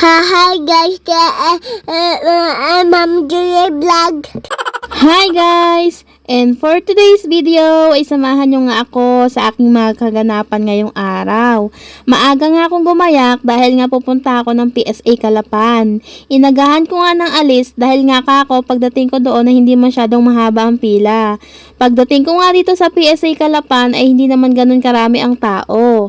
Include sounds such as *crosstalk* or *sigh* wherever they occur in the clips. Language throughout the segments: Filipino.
Hi guys, uh, uh, Ma'am Vlog. Hi guys! And for today's video ay samahan nyo nga ako sa aking mga kaganapan ngayong araw. Maaga nga akong gumayak dahil nga pupunta ako ng PSA Kalapan. Inagahan ko nga ng alis dahil nga kako pagdating ko doon ay hindi masyadong mahaba ang pila. Pagdating ko nga dito sa PSA Kalapan ay hindi naman ganun karami ang tao.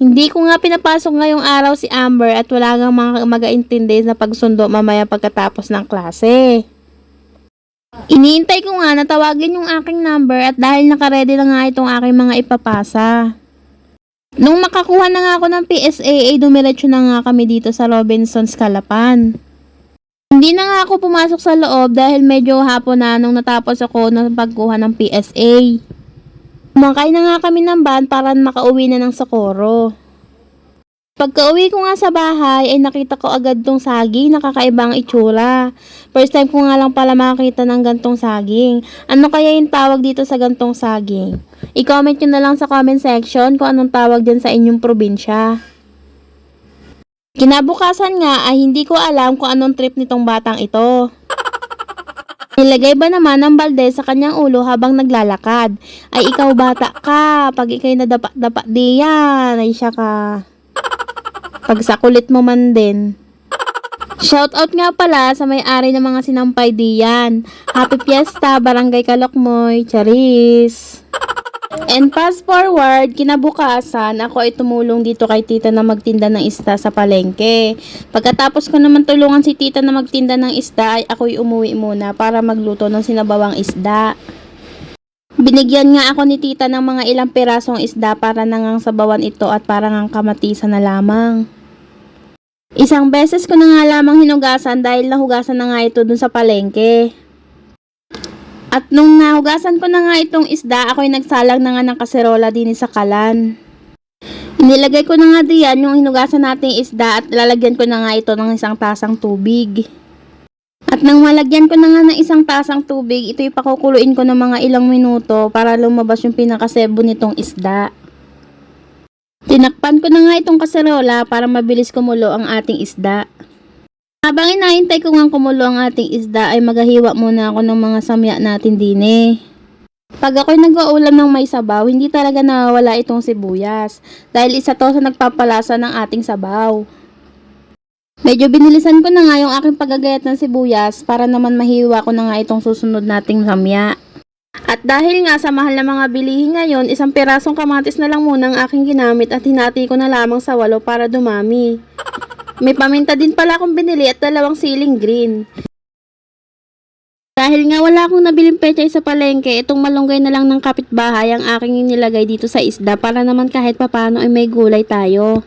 Hindi ko nga pinapasok ngayong araw si Amber at wala nga mga mag-aintindi na pagsundo mamaya pagkatapos ng klase. Iniintay ko nga na tawagin yung aking number at dahil nakaredy na nga itong aking mga ipapasa. Nung makakuha na nga ako ng PSA, ay dumiretso na nga kami dito sa Robinson's Kalapan. Hindi na nga ako pumasok sa loob dahil medyo hapon na nung natapos ako ng pagkuha ng PSA. Kumakay na nga kami ng van para makauwi na ng Socorro. Pagka uwi ko nga sa bahay ay nakita ko agad tong saging, nakakaibang itsura. First time ko nga lang pala makakita ng gantong saging. Ano kaya yung tawag dito sa gantong saging? I-comment nyo na lang sa comment section kung anong tawag dyan sa inyong probinsya. Kinabukasan nga ay hindi ko alam kung anong trip nitong batang ito. Nilagay ba naman ng balde sa kanyang ulo habang naglalakad? Ay ikaw bata ka, pag ikay nadapa-dapa diyan, ay siya ka. Pag sa kulit mo man din. Shoutout nga pala sa may-ari ng mga sinampay diyan. Happy Fiesta, Barangay Kalokmoy, Charis. And fast forward, kinabukasan, ako ay tumulong dito kay tita na magtinda ng isda sa palengke. Pagkatapos ko naman tulungan si tita na magtinda ng isda, ay ako'y umuwi muna para magluto ng sinabawang isda. Binigyan nga ako ni tita ng mga ilang pirasong isda para nangang sabawan ito at parang ang kamatisan na lamang. Isang beses ko na nga lamang hinugasan dahil nahugasan na nga ito dun sa palengke. At nung nahugasan ko na nga itong isda, ako'y nagsalang na nga ng kaserola din sa kalan. Inilagay ko na nga diyan yung hinugasan nating isda at lalagyan ko na nga ito ng isang tasang tubig. At nang malagyan ko na nga ng isang tasang tubig, ito'y pakukuluin ko ng mga ilang minuto para lumabas yung pinakasebo nitong isda. Tinakpan ko na nga itong kaserola para mabilis kumulo ang ating isda. Habang inaantay ko nga kumulo ang ating isda ay maghahiwa muna ako ng mga samya natin din eh. Pag ako'y nag-uulam ng may sabaw, hindi talaga nawawala itong sibuyas dahil isa to sa nagpapalasa ng ating sabaw. Medyo binilisan ko na nga yung aking paggagayat ng sibuyas para naman mahiwa ko na nga itong susunod nating samya. At dahil nga sa mahal na mga bilihin ngayon, isang pirasong kamatis na lang muna ang aking ginamit at hinati ko na lamang sa walo para dumami. May paminta din pala akong binili at dalawang siling green. Dahil nga wala akong nabiling pechay sa palengke, itong malunggay na lang ng kapitbahay ang aking inilagay dito sa isda para naman kahit papano ay may gulay tayo.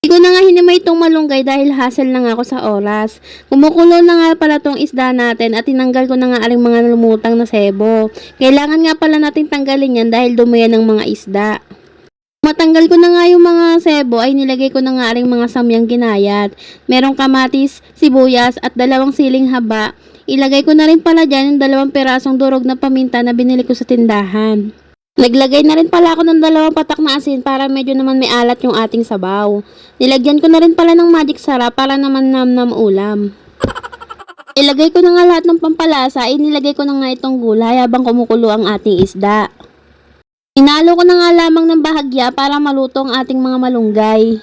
Hindi ko na nga hinimay itong malunggay dahil hassle na nga ako sa oras. Kumukulo na nga pala tong isda natin at tinanggal ko na nga aling mga lumutang na sebo. Kailangan nga pala natin tanggalin yan dahil dumuyan ng mga isda. Matanggal ko na nga yung mga sebo ay nilagay ko na nga aling mga samyang ginayat. Merong kamatis, sibuyas at dalawang siling haba. Ilagay ko na rin pala dyan yung dalawang perasong durog na paminta na binili ko sa tindahan. Naglagay na rin pala ako ng dalawang patak na asin para medyo naman may alat yung ating sabaw. Nilagyan ko na rin pala ng magic sarap para naman nam-nam ulam. Ilagay ko na nga lahat ng pampalasa, inilagay ko na nga itong gulay habang kumukulo ang ating isda. Inalo ko na nga lamang ng bahagya para maluto ang ating mga malunggay.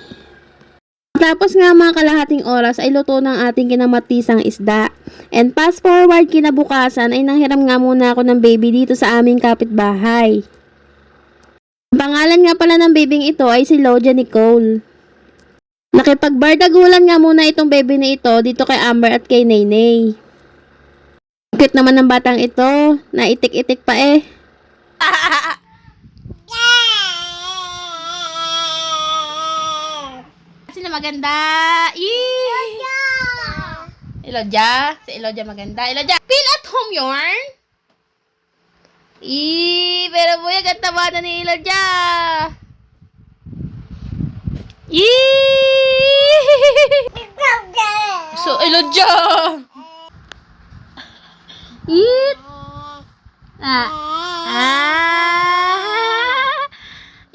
Tapos nga mga kalahating oras ay luto ng ating kinamatisang isda. And fast forward kinabukasan ay nanghiram nga muna ako ng baby dito sa aming kapitbahay. Ang pangalan nga pala ng babing ito ay si Loja Nicole. Nakipagbardagulan nga muna itong baby na ito dito kay Amber at kay Naynay. Cute naman ng batang ito, naitik-itik pa eh. *laughs* Sino maganda? Yee! Ilodya? Si Ilodya maganda. Ilodya, feel at home yarn? Ii, pero buya, ba na ni Ilodya? Yee! So, Ilodya! Eat! Ah! Ah!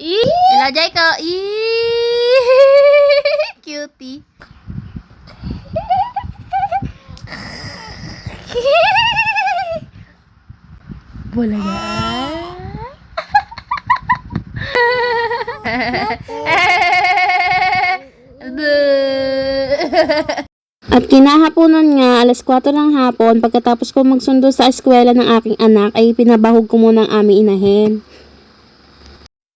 Eat! Ilodya ko! Eat! Bulaga. *laughs* At kinahaponan nga, alas 4 ng hapon, pagkatapos ko magsundo sa eskwela ng aking anak, ay pinabahog ko muna ang aming inahin.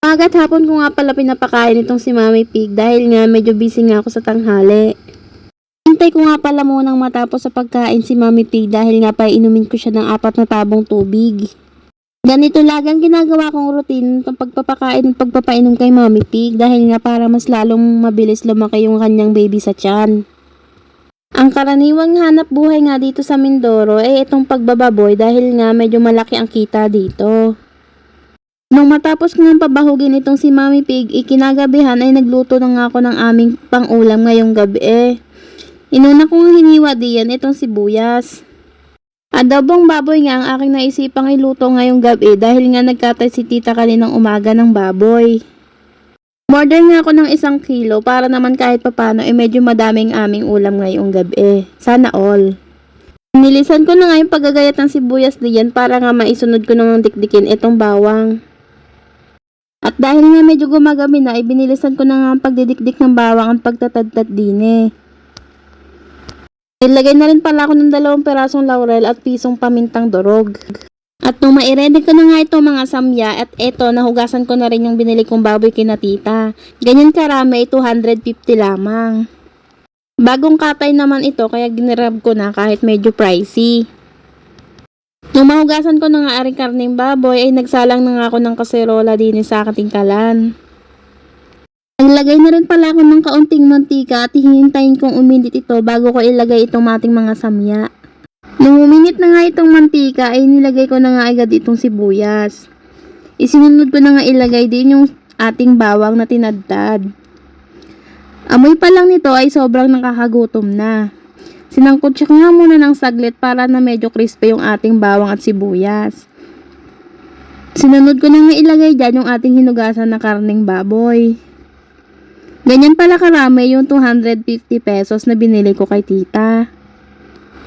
Agat hapon ko nga pala pinapakain itong si Mami Pig dahil nga medyo busy nga ako sa tanghali. Hintay ko nga pala munang matapos sa pagkain si Mami Pig dahil nga pa inumin ko siya ng apat na tabong tubig. Ganito lagang ginagawa kong routine ng pagpapakain at pagpapainom kay Mami Pig dahil nga para mas lalong mabilis lumaki yung kanyang baby sa tiyan. Ang karaniwang hanap buhay nga dito sa Mindoro ay itong pagbababoy dahil nga medyo malaki ang kita dito. Nung matapos ng pabahugin itong si Mami Pig, ikinagabihan ay nagluto na nga ako ng aming pangulam ngayong gabi eh. Inuna kong hiniwa diyan itong sibuyas. Adobong baboy nga ang aking naisipang iluto ngayong gabi dahil nga nagkatay si tita kaninang umaga ng baboy. Order nga ako ng isang kilo para naman kahit papano ay medyo madaming aming ulam ngayong gabi. Sana all. Nilisan ko na nga yung paggagayat ng sibuyas diyan para nga maisunod ko nang dikdikin itong bawang. At dahil nga medyo gumagabi na, ibinilisan ko na nga ang pagdidikdik ng bawang ang pagtatadtad din eh. Ilagay na rin pala ako ng dalawang perasong laurel at pisong pamintang durog. At nung mairedy ko na nga ito mga samya at eto nahugasan ko na rin yung binili kong baboy kina tita. Ganyan karami 250 lamang. Bagong katay naman ito kaya ginirab ko na kahit medyo pricey. Nung mahugasan ko na nga aring karning baboy ay nagsalang na nga ako ng kaserola din sa aking kalan. Naglagay na rin pala ako ng kaunting mantika at hihintayin kong uminit ito bago ko ilagay itong ating mga samya. Nung uminit na nga itong mantika ay nilagay ko na nga agad itong sibuyas. Isinunod ko na nga ilagay din yung ating bawang na tinadtad. Amoy pa lang nito ay sobrang nakakagutom na. Sinangkot siya nga muna ng saglit para na medyo crispy yung ating bawang at sibuyas. Sinunod ko na nga ilagay dyan yung ating hinugasan na karning baboy. Ganyan pala karami yung 250 pesos na binili ko kay tita.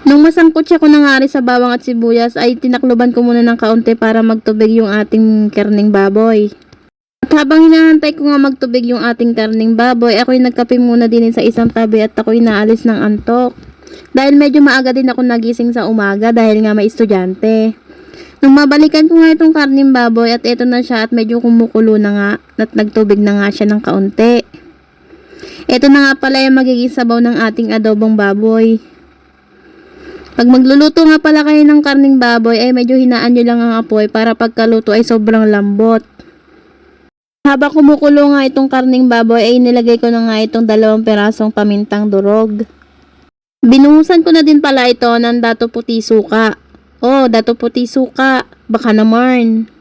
Nung masangkot siya ko na nga rin sa bawang at sibuyas ay tinakluban ko muna ng kaunti para magtubig yung ating karning baboy. At habang hinahantay ko nga magtubig yung ating karning baboy, ako'y nagkape muna din sa isang tabi at ako'y naalis ng antok. Dahil medyo maaga din ako nagising sa umaga dahil nga may estudyante. Nung mabalikan ko nga itong karning baboy at eto na siya at medyo kumukulo na nga at nagtubig na nga siya ng kaunti. Ito na nga pala yung magiging sabaw ng ating adobong baboy. Pag magluluto nga pala kayo ng karning baboy ay medyo hinaan nyo lang ang apoy para pagkaluto ay sobrang lambot. Habang kumukulo nga itong karning baboy ay nilagay ko na nga itong dalawang perasong pamintang durog. Binuhusan ko na din pala ito ng dato puti suka. Oh, dato puti suka. Baka naman.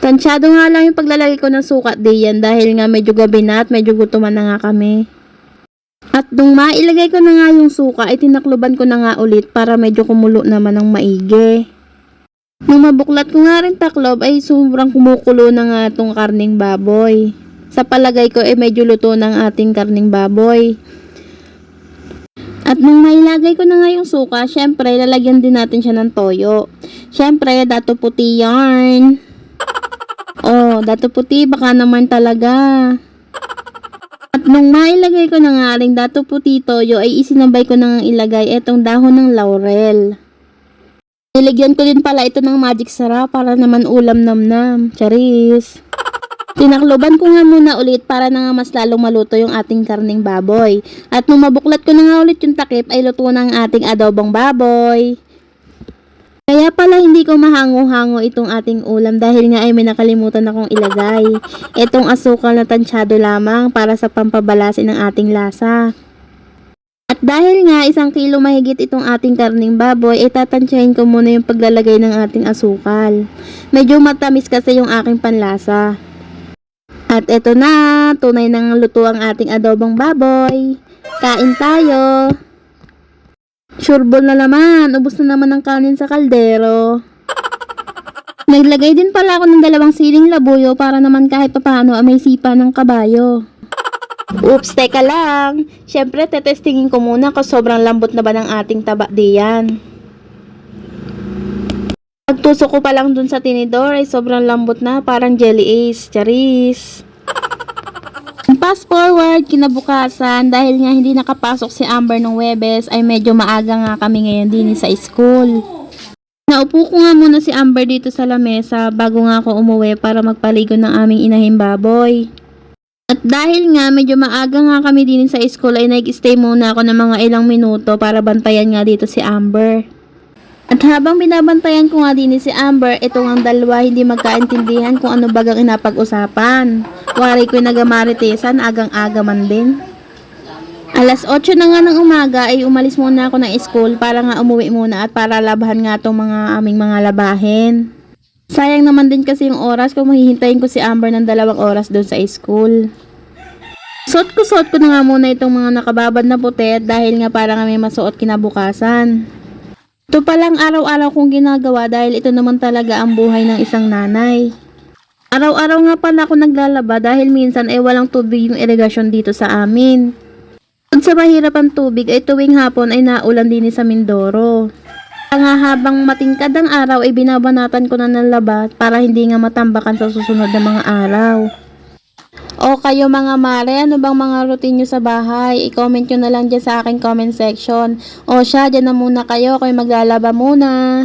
Tansyado nga lang yung paglalagay ko ng suka diyan dahil nga medyo gabi na at medyo gutuman na nga kami. At nung mailagay ko na nga yung suka ay tinakluban ko na nga ulit para medyo kumulo naman ng maigi. Nung mabuklat ko nga rin taklob ay sobrang kumukulo na nga itong karning baboy. Sa palagay ko ay medyo luto ng ating karning baboy. At nung mailagay ko na nga yung suka, syempre lalagyan din natin siya ng toyo. Syempre, dato puti yarn. Oh, dato puti, baka naman talaga. At nung mailagay ko na nga rin dato puti toyo, ay isinabay ko na nga ilagay itong dahon ng laurel. Nilagyan ko din pala ito ng magic sarap para naman ulam namnam. Charis. Tinakloban ko nga muna ulit para na nga mas lalong maluto yung ating karning baboy. At nung mabuklat ko na nga ulit yung takip ay luto na ang ating adobong baboy. Pala hindi ko mahango-hango itong ating ulam dahil nga ay may nakalimutan akong ilagay. Itong asukal na tansyado lamang para sa pampabalasin ng ating lasa. At dahil nga isang kilo mahigit itong ating karning baboy, ay tatansyahin ko muna yung paglalagay ng ating asukal. Medyo matamis kasi yung aking panlasa. At eto na, tunay nang luto ang ating adobong baboy. Kain tayo. Sureball na naman, ubos na naman ang kanin sa kaldero. Naglagay din pala ako ng dalawang siling labuyo para naman kahit papaano ay may sipa ng kabayo. Oops, teka lang. Siyempre, tetestingin ko muna kung sobrang lambot na ba ng ating taba diyan. Pagtusok ko pa lang dun sa tinidor ay sobrang lambot na, parang jelly ace, charis. Fast forward, kinabukasan, dahil nga hindi nakapasok si Amber ng Webes, ay medyo maaga nga kami ngayon din sa school. Naupo ko nga muna si Amber dito sa lamesa bago nga ako umuwi para magpaligo ng aming inahing baboy. At dahil nga medyo maaga nga kami din sa school ay nag-stay muna ako ng mga ilang minuto para bantayan nga dito si Amber. At habang binabantayan ko nga din si Amber, itong ang dalawa hindi magkaintindihan kung ano bagang inapag-usapan. Wari ko'y nagamaritesan, agang-aga man din. Alas 8 na nga ng umaga ay umalis muna ako ng school para nga umuwi muna at para labahan nga tong mga aming mga labahin. Sayang naman din kasi yung oras kung mahihintayin ko si Amber ng dalawang oras doon sa school. Suot ko suot ko na nga muna itong mga nakababad na putet dahil nga para nga may masuot kinabukasan. Ito palang araw-araw kong ginagawa dahil ito naman talaga ang buhay ng isang nanay. Araw-araw nga pala ako naglalaba dahil minsan ay walang tubig yung irigasyon dito sa amin. Kung sa mahirap ang tubig ay tuwing hapon ay naulan din sa Mindoro. Nga habang matingkad ang araw ay binabanatan ko na ng labat para hindi nga matambakan sa susunod na mga araw. O kayo mga mare, ano bang mga routine nyo sa bahay? I-comment nyo na lang dyan sa aking comment section. O siya, dyan na muna kayo, kayo maglalaba muna.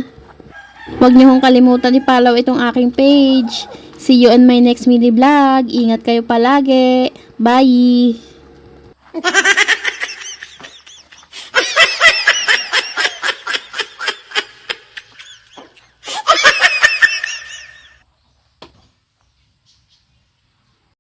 Huwag nyo hong kalimutan i-follow itong aking page. See you in my next mini vlog. Ingat kayo palagi. Bye! *laughs*